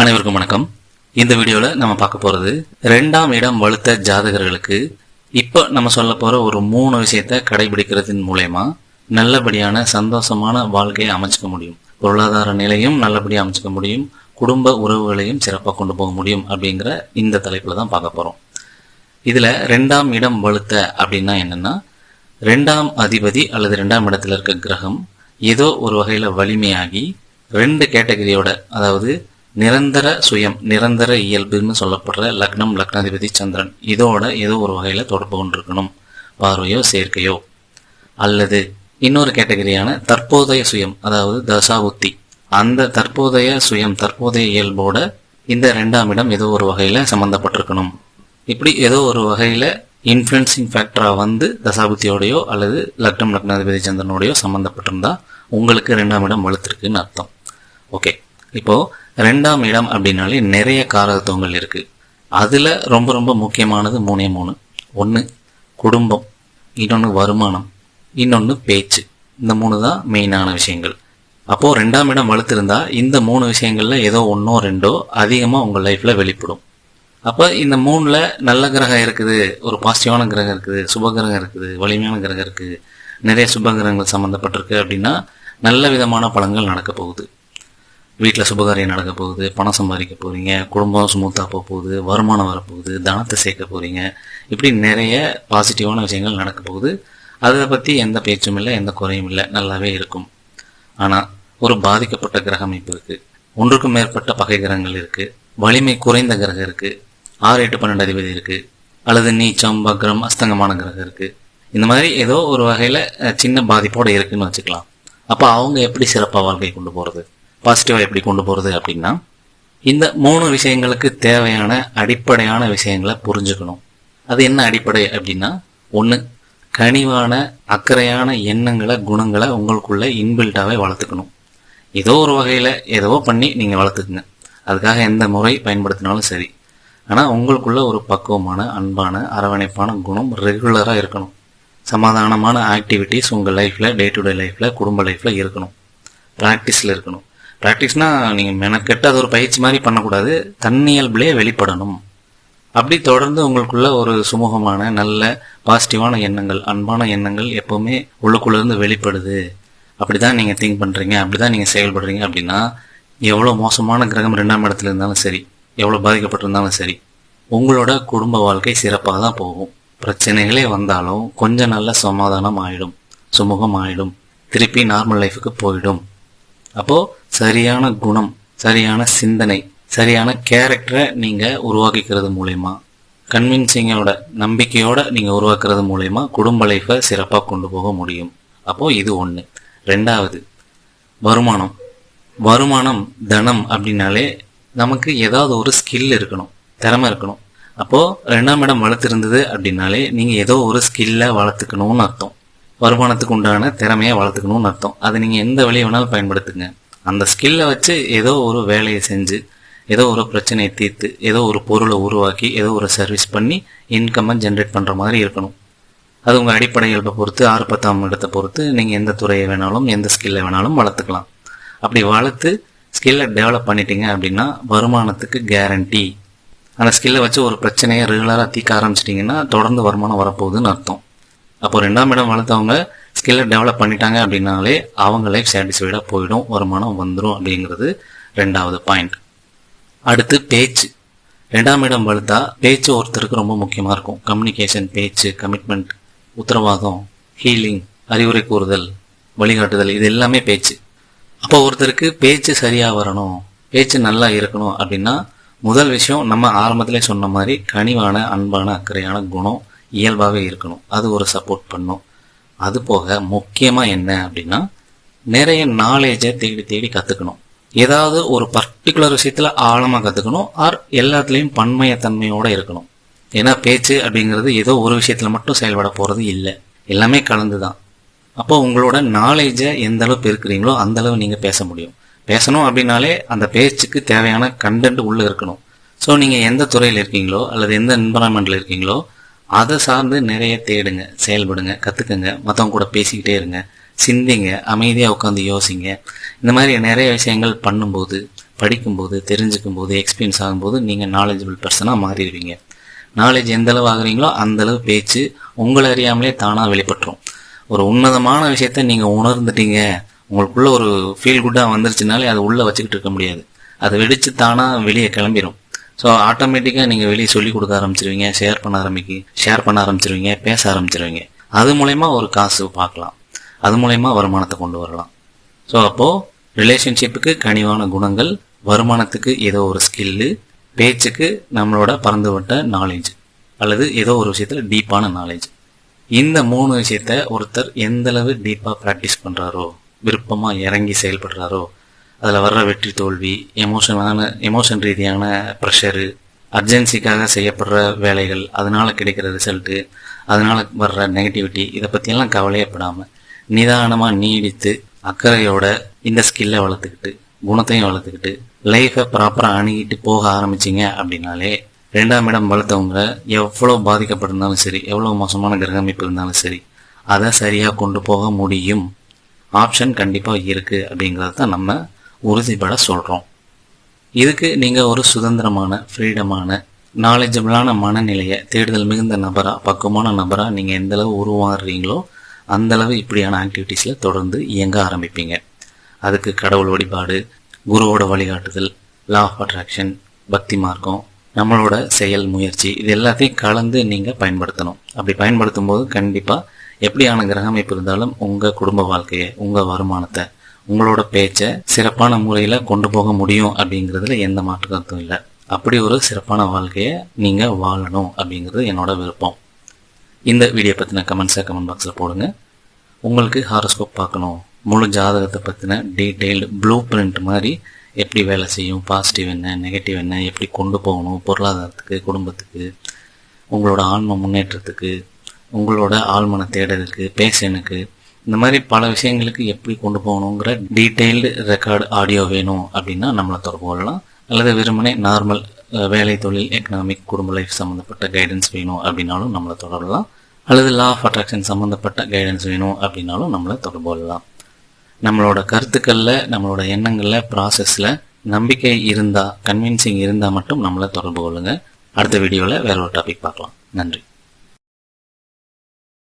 அனைவருக்கும் வணக்கம். இந்த வீடியோவில் நம்ம பார்க்க போகிறது ரெண்டாம் இடம் வலுத்த ஜாதகர்களுக்கு. இப்போ நம்ம சொல்ல போகிற ஒரு மூணு விஷயத்தை கடைபிடிக்கிறதன் மூலயமா நல்லபடியான சந்தோஷமான வாழ்க்கையை அமைச்சுக்க முடியும். பொருளாதார நிலையும் நல்லபடியாக அமைச்சுக்க முடியும். குடும்ப உறவுகளையும் சிறப்பாக கொண்டு போக முடியும் அப்படிங்கிற இந்த தலைப்பில் தான் பார்க்க போகிறோம் இதில் ரெண்டாம் இடம் வலுத்த அப்படின்னா என்னென்னா ரெண்டாம் அதிபதி அல்லது ரெண்டாம் இடத்துல இருக்க கிரகம் ஏதோ ஒரு வகையில் வலிமையாகி ரெண்டு கேட்டகரியோட அதாவது நிரந்தர சுயம் நிரந்தர இயல்புன்னு சொல்லப்படுற லக்னம் லக்னாதிபதி சந்திரன். இதோட ஏதோ ஒரு வகையில் தொடர்பு கொண்டிருக்கணும். பார்வையோ சேர்க்கையோ. அல்லது இன்னொரு கேட்டகரியான தற்போதைய சுயம் அதாவது தசாபுத்தி அந்த தற்போதைய சுயம் தற்போதைய இயல்போட இந்த ரெண்டாம் இடம் ஏதோ ஒரு வகையில் சம்மந்தப்பட்டிருக்கணும் இப்படி ஏதோ ஒரு வகையில் இன்ஃப்ளூயன்சிங் ஃபேக்டராக வந்து தசாபுத்தியோடையோ அல்லது லக்னம் லக்னாதிபதி சந்திரனோடையோ சம்மந்தப்பட்டிருந்தா உங்களுக்கு ரெண்டாம் இடம் வலுத்திருக்குன்னு அர்த்தம். ஓகே. இப்போது ரெண்டாம் இடம் அப்படின்னாலே நிறைய காரகத்துவங்கள் இருக்கு. அதில் ரொம்ப ரொம்ப முக்கியமானது மூணே மூணு. ஒன்று குடும்பம். இன்னொன்று வருமானம். இன்னொன்று பேச்சு. இந்த மூணு தான் மெயினான விஷயங்கள். அப்போது ரெண்டாம் இடம் வளர்த்துருந்தா இந்த மூணு விஷயங்களில் ஏதோ ஒன்றோ ரெண்டோ அதிகமாக உங்கள் லைஃப்பில் வெளிப்படும். அப்போ இந்த மூணில் நல்ல கிரகம் இருக்குது ஒரு பாசிட்டிவான கிரகம் இருக்குது சுப கிரகம் இருக்குது வலிமையான கிரகம் இருக்குது நிறைய சுப கிரகங்கள் சம்மந்தப்பட்டிருக்கு அப்படின்னா நல்ல விதமான பலன்கள் நடக்க போகுது. வீட்டில் சுபகாரியம் நடக்க போகுது பணம் சம்பாதிக்க போகிறீங்க குடும்பம் ஸ்மூத்தாக போக போகுது வருமானம் வரப்போகுது தனத்தை சேர்க்க போகிறீங்க இப்படி நிறைய பாசிட்டிவான விஷயங்கள் நடக்க போகுது. அதை பற்றி எந்த பேச்சும் இல்லை எந்த குறையும் இல்லை. நல்லாவே இருக்கும். ஆனால் ஒரு பாதிக்கப்பட்ட கிரக அமைப்பு இருக்குது ஒன்றுக்கும் மேற்பட்ட பகை கிரகங்கள் இருக்குது வலிமை குறைந்த கிரகம் இருக்குது ஆறு எட்டு பன்னெண்டு அதிபதி இருக்குது அல்லது நீச்சம் பக்ரம் அஸ்தங்கமான கிரகம் இருக்குது இந்த மாதிரி ஏதோ ஒரு வகையில் சின்ன பாதிப்போடு இருக்குன்னு வச்சுக்கலாம். அப்போ அவங்க எப்படி சிறப்பாக வாழ்க்கை கொண்டு போகிறது பாசிட்டிவாக எப்படி கொண்டு போகிறது அப்படின்னா இந்த மூணு விஷயங்களுக்கு தேவையான அடிப்படையான விஷயங்களை புரிஞ்சுக்கணும். அது என்ன அடிப்படை அப்படின்னா ஒன்று கனிவான அக்கறையான எண்ணங்களை குணங்களை உங்களுக்குள்ளே இன்பில்ட்டாகவே வளர்த்துக்கணும். ஏதோ ஒரு வகையில் ஏதோ பண்ணி நீங்கள் வளர்த்துக்குங்க. அதுக்காக எந்த முறை பயன்படுத்தினாலும் சரி. ஆனால் உங்களுக்குள்ள ஒரு பக்குவமான அன்பான அரவணைப்பான குணம் ரெகுலராக இருக்கணும். சமாதானமான ஆக்டிவிட்டீஸ் உங்கள் லைஃப்பில் டே டு டே லைஃப்பில் குடும்ப லைஃப்பில் இருக்கணும். ப்ராக்டிஸில் இருக்கணும். ப்ராக்டிஸ்னால் நீங்கள் மெனக்கெட்டு அது ஒரு பயிற்சி மாதிரி பண்ணக்கூடாது. தன்னியல்பிலே வெளிப்படணும். அப்படி தொடர்ந்து உங்களுக்குள்ள ஒரு சுமூகமான நல்ல பாசிட்டிவான எண்ணங்கள் அன்பான எண்ணங்கள் எப்போவுமே உள்ளுக்குள்ளேருந்து வெளிப்படுது. அப்படி தான் நீங்கள் திங்க் பண்ணுறீங்க அப்படி தான் நீங்கள் செயல்படுறீங்க அப்படின்னா எவ்வளோ மோசமான கிரகம் ரெண்டாம் இடத்துல இருந்தாலும் சரி எவ்வளோ பாதிக்கப்பட்டிருந்தாலும் சரி உங்களோட குடும்ப வாழ்க்கை சிறப்பாக தான் போகும். பிரச்சனைகளே வந்தாலும் கொஞ்சம் நல்ல சமாதானம் ஆயிடும் சுமூகம் ஆயிடும் திருப்பி நார்மல் லைஃபுக்கு போயிடும். அப்போது சரியான குணம் சரியான சிந்தனை சரியான கேரக்டரை நீங்கள் உருவாக்கிக்கிறது மூலயமா கன்வின்சிங்கோட நம்பிக்கையோட நீங்கள் உருவாக்குறது மூலயமா குடும்ப லைஃப்பை சிறப்பாக கொண்டு போக முடியும். அப்போது இது ஒன்று ரெண்டாவது வருமானம். வருமானம் தனம் அப்படின்னாலே நமக்கு ஏதாவது ஒரு ஸ்கில் இருக்கணும் திறமை இருக்கணும். அப்போது ரெண்டாம் இடம் வளர்த்துருந்தது அப்படின்னாலே நீங்கள் ஏதோ ஒரு ஸ்கில்லை வளர்த்துக்கணும்னு அர்த்தம். வருமானத்துக்கு உண்டான திறமையை வளர்த்துக்கணும்னு அர்த்தம். அதை நீங்கள் எந்த வழியை வேணாலும் பயன்படுத்துங்க. அந்த ஸ்கில்லை வச்சு ஏதோ ஒரு வேலையை செஞ்சு ஏதோ ஒரு பிரச்சனையை தீர்த்து ஏதோ ஒரு பொருளை உருவாக்கி ஏதோ ஒரு சர்வீஸ் பண்ணி இன்கம்மை ஜென்ரேட் பண்ணுற மாதிரி இருக்கணும். அது உங்கள் அடிப்படை இயல்பை பொறுத்து ஆறு பத்தாம் இடத்தை பொறுத்து நீங்கள் எந்த துறையை வேணாலும் எந்த ஸ்கில்லை வேணாலும் வளர்த்துக்கலாம். அப்படி வளர்த்து ஸ்கில்லை டெவலப் பண்ணிட்டீங்க அப்படின்னா வருமானத்துக்கு கேரண்டி அந்த ஸ்கில்லை வச்சு ஒரு பிரச்சனையை ரெகுலராக தீக்க ஆரம்பிச்சிட்டிங்கன்னா தொடர்ந்து வருமானம் வரப்போகுதுன்னு அர்த்தம். அப்போ ரெண்டாம் இடம் வளர்த்தவங்க ஸ்கில்லை டெவலப் பண்ணிட்டாங்க அப்படின்னாலே அவங்க லைஃப் சாட்டிஸ்ஃபைடாக போயிடும் வருமானம் வந்துடும் அப்படிங்கிறது ரெண்டாவது பாயிண்ட் அடுத்து பேச்சு. ரெண்டாம் இடம் வலுத்தா பேச்சு ஒருத்தருக்கு ரொம்ப முக்கியமாக இருக்கும். கம்யூனிகேஷன் பேச்சு கமிட்மெண்ட் உத்தரவாதம் ஹீலிங் அறிவுரை கூறுதல் வழிகாட்டுதல் இது எல்லாமே பேச்சு. அப்போ ஒருத்தருக்கு பேச்சு சரியாக வரணும் பேச்சு நல்லா இருக்கணும் அப்படின்னா முதல் விஷயம் நம்ம ஆரம்பத்திலே சொன்ன மாதிரி கனிவான அன்பான அக்கறையான குணம் இயல்பாகவே இருக்கணும். அது ஒரு சப்போர்ட் பண்ணும். அது போக முக்கியமாக என்ன அப்படின்னா நிறைய நாலேஜை தேடி தேடி கற்றுக்கணும் ஏதாவது ஒரு பர்டிகுலர் விஷயத்தில் ஆழமாக கற்றுக்கணும் ஆர் எல்லாத்துலேயும் பன்மையத்தன்மையோடு இருக்கணும். ஏன்னா பேச்சு அப்படிங்கிறது ஏதோ ஒரு விஷயத்தில் மட்டும் செயல்பட போகிறது இல்லை. எல்லாமே கலந்து தான் அப்போ உங்களோட நாலேஜை எந்த அளவு பெருக்கிறீங்களோ அந்த அளவு நீங்கள் பேச முடியும். பேசணும் அப்படின்னாலே அந்த பேச்சுக்கு தேவையான கண்டென்ட் உள்ளே இருக்கணும். ஸோ நீங்கள் எந்த துறையில் இருக்கீங்களோ அல்லது எந்த என்வரான்மெண்ட்டில் இருக்கீங்களோ அதை சார்ந்து நிறைய தேடுங்க செயல்படுங்க கற்றுக்குங்க மற்றவங்க கூட பேசிக்கிட்டே இருங்க சிந்திங்க அமைதியாக உட்காந்து யோசிங்க. இந்த மாதிரி நிறைய விஷயங்கள் பண்ணும்போது படிக்கும்போது தெரிஞ்சுக்கும் போது எக்ஸ்பீரியன்ஸ் ஆகும்போது நீங்கள் நாலேஜபிள் பர்சனாக மாறிடுவீங்க. நாலேஜ் எந்த அளவு ஆகுறீங்களோ அந்த அளவு பேச்சு உங்களை அறியாமலே தானாக வெளிப்பட்டுரும். ஒரு உன்னதமான விஷயத்த நீங்கள் உணர்ந்துட்டீங்க உங்களுக்குள்ள ஒரு ஃபீல் குட்டாக வந்துருச்சுனாலே அதை உள்ளே வச்சுக்கிட்டு இருக்க முடியாது. அது வெடித்து தானாக வெளியே கிளம்பிடும் ஸோ ஆட்டோமேட்டிக்காக நீங்கள் வெளியே சொல்லி கொடுக்க ஆரம்பிச்சிருவீங்க ஷேர் பண்ண ஆரம்பிக்கு ஷேர் பண்ண ஆரம்பிச்சிருவீங்க பேச ஆரம்பிச்சிருவீங்க. அது மூலயமா ஒரு காசு பார்க்கலாம். அது மூலயமா வருமானத்தை கொண்டு வரலாம். ஸோ அப்போது ரிலேஷன்ஷிப்புக்கு கனிவான குணங்கள் வருமானத்துக்கு ஏதோ ஒரு ஸ்கில்லு பேச்சுக்கு நம்மளோட பறந்துவிட்ட நாலேஜ் அல்லது ஏதோ ஒரு விஷயத்தில் டீப்பான நாலேஜ் இந்த மூணு விஷயத்த ஒருத்தர் எந்தளவு டீப்பாக ப்ராக்டிஸ் பண்ணுறாரோ விருப்பமாக இறங்கி செயல்படுறாரோ அதில் வர்ற வெற்றி தோல்வி எமோஷனான எமோஷன் ரீதியான ப்ரெஷரு அர்ஜென்சிக்காக செய்யப்படுற வேலைகள் அதனால கிடைக்கிற ரிசல்ட்டு அதனால வர்ற நெகட்டிவிட்டி இதை பற்றியெல்லாம் கவலையப்படாமல் நிதானமாக நீடித்து அக்கறையோட இந்த ஸ்கில்லை வளர்த்துக்கிட்டு குணத்தையும் வளர்த்துக்கிட்டு லைஃப்பை ப்ராப்பராக அணுகிட்டு போக ஆரம்பிச்சிங்க அப்படின்னாலே ரெண்டாம் இடம் வளர்த்தவங்க எவ்வளோ பாதிக்கப்பட்டிருந்தாலும் சரி எவ்வளோ மோசமான கிரகமைப்பு இருந்தாலும் சரி அதை சரியாக கொண்டு போக முடியும். ஆப்ஷன் கண்டிப்பாக இருக்குது அப்படிங்கிறது தான் நம்ம உறுதிப்பட சொல்கிறோம் இதுக்கு நீங்கள் ஒரு சுதந்திரமான ஃப்ரீடமான நாலேஜபிளான மனநிலையை தேடுதல் மிகுந்த நபராக பக்குவமான நபராக நீங்கள் எந்தளவு உருவாடுறீங்களோ அந்தளவு இப்படியான ஆக்டிவிட்டீஸில் தொடர்ந்து இயங்க ஆரம்பிப்பீங்க. அதுக்கு கடவுள் வழிபாடு குருவோட வழிகாட்டுதல் லா ஆஃப் அட்ராக்ஷன் பக்தி மார்க்கம் நம்மளோட செயல் முயற்சி இது எல்லாத்தையும் கலந்து நீங்கள் பயன்படுத்தணும். அப்படி பயன்படுத்தும் போது கண்டிப்பாக எப்படியான கிரகமைப்பு இருந்தாலும் உங்கள் குடும்ப வாழ்க்கையை உங்கள் வருமானத்தை உங்களோட பேச்சை சிறப்பான முறையில் கொண்டு போக முடியும் அப்படிங்கிறதுல எந்த மாற்று கருத்தும் இல்லை. அப்படி ஒரு சிறப்பான வாழ்க்கையை நீங்கள் வாழணும் அப்படிங்கிறது என்னோட விருப்பம். இந்த வீடியோ பற்றின கமெண்ட்ஸை கமெண்ட் பாக்ஸில் போடுங்க. உங்களுக்கு ஹாரோஸ்கோப் பார்க்கணும். முழு ஜாதகத்தை பற்றின டீட்டெயில்டு ப்ளூ பிரிண்ட் மாதிரி எப்படி வேலை செய்யும் பாசிட்டிவ் என்ன நெகட்டிவ் என்ன எப்படி கொண்டு போகணும் பொருளாதாரத்துக்கு குடும்பத்துக்கு உங்களோட ஆன்ம முன்னேற்றத்துக்கு உங்களோட ஆழ்மன தேடலுக்கு பேஷனுக்கு இந்த மாதிரி பல விஷயங்களுக்கு எப்படி கொண்டு போகணுங்கிற டீட்டெயில்டு ரெக்கார்டு ஆடியோ வேணும் அப்படின்னா நம்மளை தொடர்பு கொள்ளலாம். அல்லது வெறுமனே நார்மல் வேலை தொழில் எக்கனாமிக் குடும்ப லைஃப் சம்மந்தப்பட்ட கைடன்ஸ் வேணும் அப்படின்னாலும் நம்மளை தொடரலாம். அல்லது லா ஆஃப் அட்ராக்ஷன் சம்மந்தப்பட்ட கைடன்ஸ் வேணும் அப்படின்னாலும் நம்மளை தொடர்பு கொள்ளலாம். நம்மளோட கருத்துக்களில் நம்மளோட எண்ணங்களில் ப்ராசஸில் நம்பிக்கை இருந்தால் கன்வின்சிங் இருந்தால் மட்டும் நம்மளை தொடர்பு கொள்ளுங்கள் அடுத்த வீடியோவில் வேற ஒரு டாபிக் பார்க்கலாம். நன்றி.